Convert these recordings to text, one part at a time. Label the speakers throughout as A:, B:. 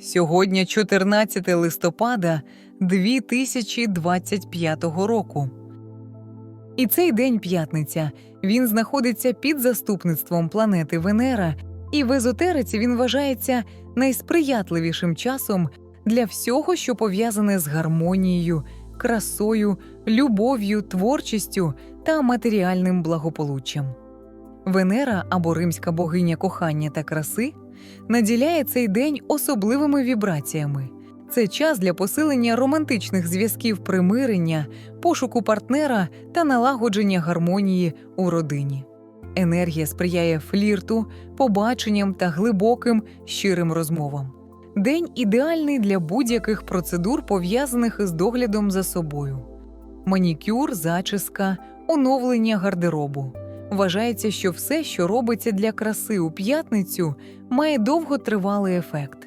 A: Сьогодні 14 листопада 2025 року. І цей день п'ятниця. Він знаходиться під заступництвом планети Венера, і в езотериці він вважається найсприятливішим часом для всього, що пов'язане з гармонією, красою, любов'ю, творчістю та матеріальним благополуччям. Венера або римська богиня кохання та краси наділяє цей день особливими вібраціями. Це час для посилення романтичних зв'язків примирення, пошуку партнера та налагодження гармонії у родині. Енергія сприяє флірту, побаченням та глибоким щирим розмовам. День ідеальний для будь-яких процедур, пов'язаних із доглядом за собою. Манікюр, зачіска, оновлення гардеробу. Вважається, що все, що робиться для краси у п'ятницю, має довготривалий ефект.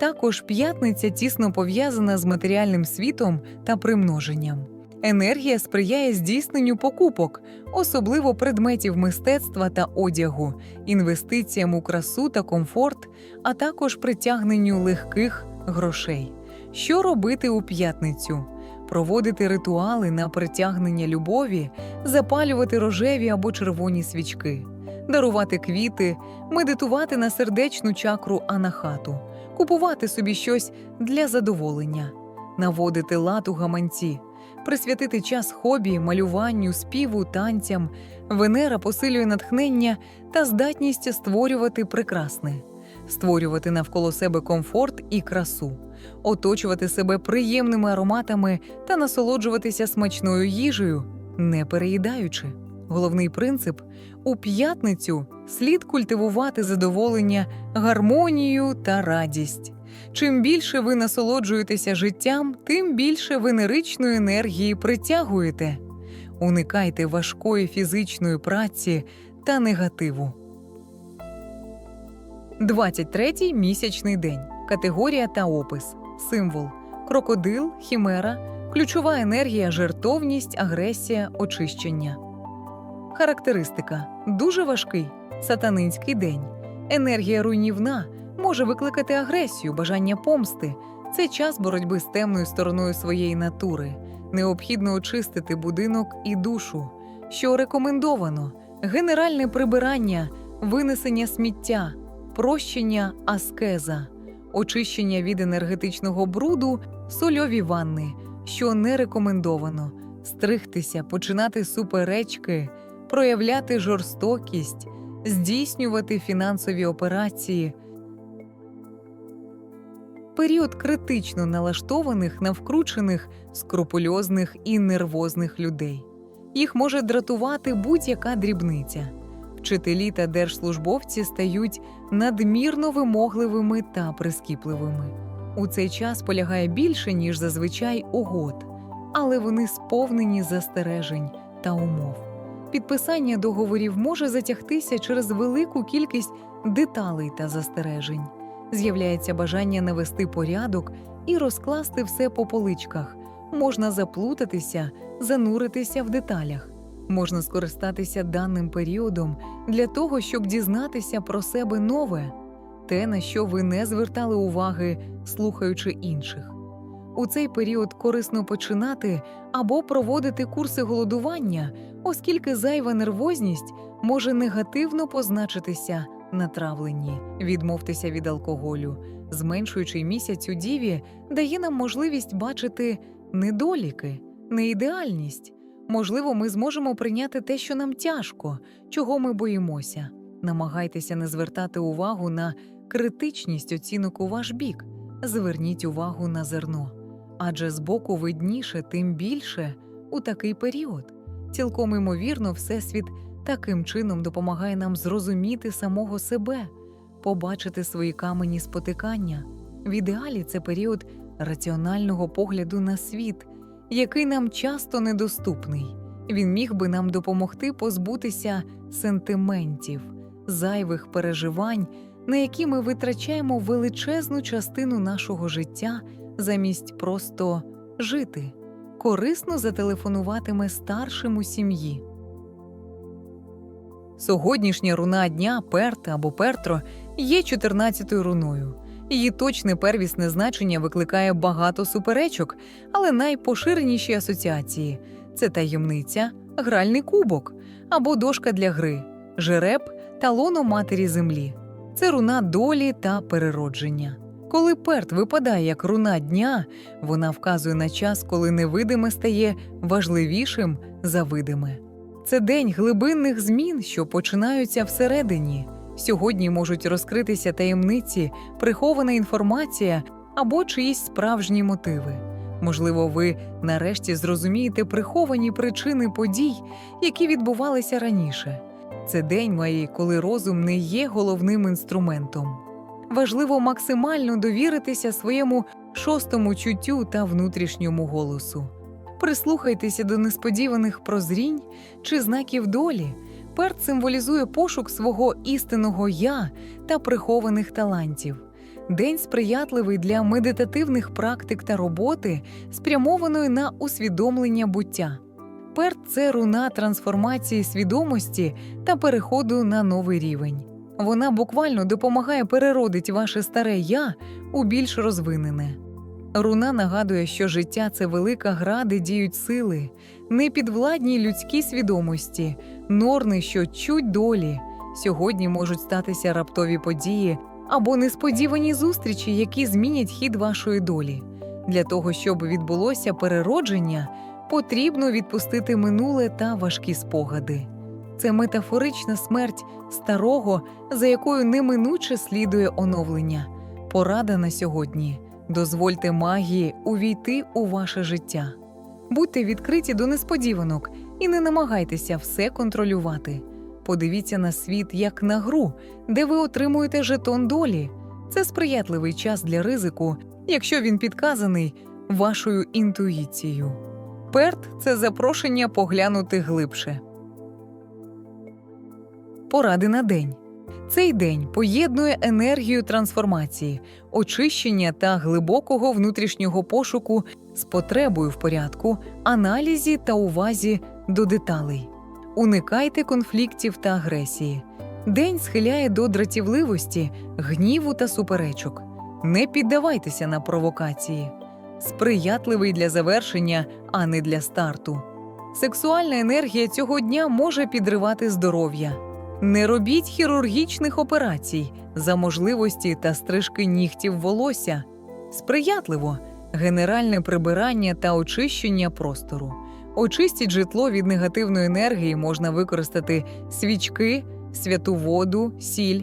A: Також п'ятниця тісно пов'язана з матеріальним світом та примноженням. Енергія сприяє здійсненню покупок, особливо предметів мистецтва та одягу, інвестиціям у красу та комфорт, а також притягненню легких грошей. Що робити у п'ятницю? Проводити ритуали на притягнення любові, запалювати рожеві або червоні свічки, дарувати квіти, медитувати на сердечну чакру анахату, купувати собі щось для задоволення, наводити лад у гаманці, присвятити час хобі, малюванню, співу, танцям. Венера посилює натхнення та здатність створювати прекрасне, створювати навколо себе комфорт і красу, оточувати себе приємними ароматами та насолоджуватися смачною їжею, не переїдаючи. Головний принцип у п'ятницю слід культивувати задоволення, гармонію та радість. Чим більше ви насолоджуєтеся життям, тим більше венеричної енергії притягуєте. Уникайте важкої фізичної праці та негативу. 23-й місячний день. Категорія та опис. Символ. Крокодил, хімера, ключова енергія, жертовність, агресія, очищення. Характеристика дуже важкий, сатанинський день. Енергія руйнівна може викликати агресію, бажання помсти. Це час боротьби з темною стороною своєї натури. Необхідно очистити будинок і душу, що рекомендовано: генеральне прибирання, винесення сміття, прощення аскеза, очищення від енергетичного бруду, сольові ванни, що не рекомендовано, стригтися, починати суперечки, проявляти жорстокість, здійснювати фінансові операції. Період критично налаштованих, навкручених, скрупульозних і нервозних людей. Їх може дратувати будь-яка дрібниця. Вчителі та держслужбовці стають надмірно вимогливими та прискіпливими. У цей час полягає більше, ніж зазвичай угод, але вони сповнені застережень та умов. Підписання договорів може затягтися через велику кількість деталей та застережень. З'являється бажання навести порядок і розкласти все по поличках. Можна заплутатися, зануритися в деталях. Можна скористатися даним періодом для того, щоб дізнатися про себе нове, те, на що ви не звертали уваги, слухаючи інших. У цей період корисно починати або проводити курси голодування, оскільки зайва нервозність може негативно позначитися на травленні, відмовтеся від алкоголю. Зменшуючий місяць у діві дає нам можливість бачити недоліки, неідеальність. Можливо, ми зможемо прийняти те, що нам тяжко, чого ми боїмося. Намагайтеся не звертати увагу на критичність оцінок у ваш бік. Зверніть увагу на зерно. Адже збоку видніше, тим більше у такий період. Цілком імовірно, Всесвіт таким чином допомагає нам зрозуміти самого себе, побачити свої камені спотикання. В ідеалі це період раціонального погляду на світ, який нам часто недоступний. Він міг би нам допомогти позбутися сентиментів, зайвих переживань, на які ми витрачаємо величезну частину нашого життя замість просто жити. Корисно зателефонуватиме старшим у сім'ї. Сьогоднішня руна дня Перта або Пертро є 14-ю руною. Її точне первісне значення викликає багато суперечок, але найпоширеніші асоціації це таємниця, гральний кубок або дошка для гри, жереб та лоно матері землі. Це руна долі та переродження. Коли перт випадає як руна дня, вона вказує на час, коли невидиме стає важливішим за видиме. Це день глибинних змін, що починаються всередині. Сьогодні можуть розкритися таємниці, прихована інформація або чиїсь справжні мотиви. Можливо, ви нарешті зрозумієте приховані причини подій, які відбувалися раніше. Це день має, коли розум не є головним інструментом. Важливо максимально довіритися своєму шостому чуттю та внутрішньому голосу. Прислухайтеся до несподіваних прозрінь чи знаків долі. Перт символізує пошук свого істинного я та прихованих талантів. День сприятливий для медитативних практик та роботи, спрямованої на усвідомлення буття. Перт це руна трансформації свідомості та переходу на новий рівень. Вона буквально допомагає переродити ваше старе я у більш розвинене. Руна нагадує, що життя це велика гра, де діють сили, непідвладні людській свідомості, норни, що чуть долі. Сьогодні можуть статися раптові події або несподівані зустрічі, які змінять хід вашої долі. Для того, щоб відбулося переродження, потрібно відпустити минуле та важкі спогади. Це метафорична смерть старого, за якою неминуче слідує оновлення. Порада на сьогодні. Дозвольте магії увійти у ваше життя. Будьте відкриті до несподіванок і не намагайтеся все контролювати. Подивіться на світ як на гру, де ви отримуєте жетон долі. Це сприятливий час для ризику, якщо він підказаний вашою інтуїцією. Перт це запрошення поглянути глибше. Поради на день. Цей день поєднує енергію трансформації, очищення та глибокого внутрішнього пошуку з потребою в порядку, аналізі та увазі до деталей. Уникайте конфліктів та агресії. День схиляє до дратівливості, гніву та суперечок. Не піддавайтеся на провокації. Сприятливий для завершення, а не для старту. Сексуальна енергія цього дня може підривати здоров'я. Не робіть хірургічних операцій за можливості та стрижки нігтів волосся. Сприятливо генеральне прибирання та очищення простору. Очистіть житло від негативної енергії можна використати свічки, святу воду, сіль,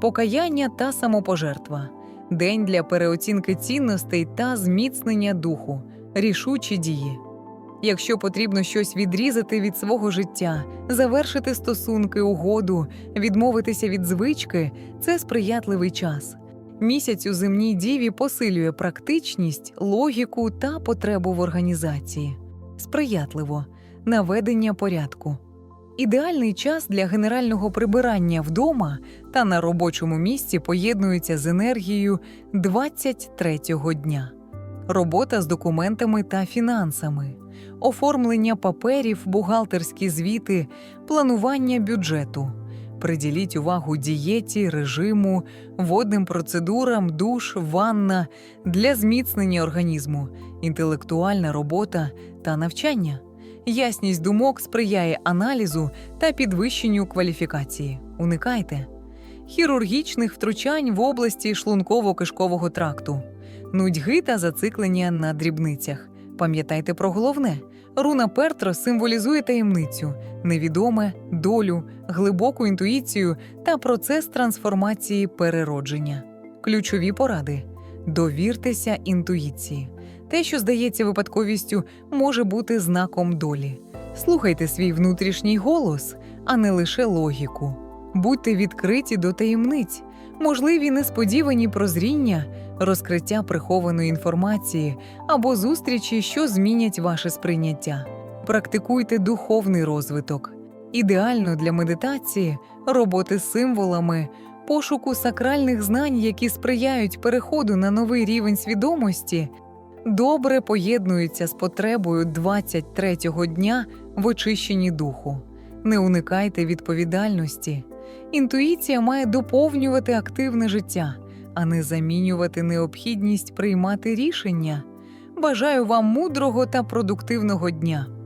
A: покаяння та самопожертва, день для переоцінки цінностей та зміцнення духу, рішучі дії. Якщо потрібно щось відрізати від свого життя, завершити стосунки, угоду, відмовитися від звички це сприятливий час. Місяць у земній діві посилює практичність, логіку та потребу в організації. Сприятливо наведення порядку. Ідеальний час для генерального прибирання вдома та на робочому місці поєднується з енергією 23-го дня, робота з документами та фінансами, оформлення паперів, бухгалтерські звіти, планування бюджету. Приділіть увагу дієті, режиму, водним процедурам, душ, ванна для зміцнення організму, інтелектуальна робота та навчання. Ясність думок сприяє аналізу та підвищенню кваліфікації. Уникайте хірургічних втручань в області шлунково-кишкового тракту, нудьги та зациклення на дрібницях. Пам'ятайте про головне: руна Пертро символізує таємницю, невідоме, долю, глибоку інтуїцію та процес трансформації переродження. Ключові поради: довіртеся інтуїції. Те, що здається випадковістю, може бути знаком долі. Слухайте свій внутрішній голос, а не лише логіку. Будьте відкриті до таємниць, можливі несподівані прозріння, розкриття прихованої інформації або зустрічі, що змінять ваше сприйняття. Практикуйте духовний розвиток, ідеально для медитації, роботи з символами, пошуку сакральних знань, які сприяють переходу на новий рівень свідомості добре поєднуються з потребою 23-го дня в очищенні духу. Не уникайте відповідальності. Інтуїція має доповнювати активне життя, а не замінювати необхідність приймати рішення. Бажаю вам мудрого та продуктивного дня.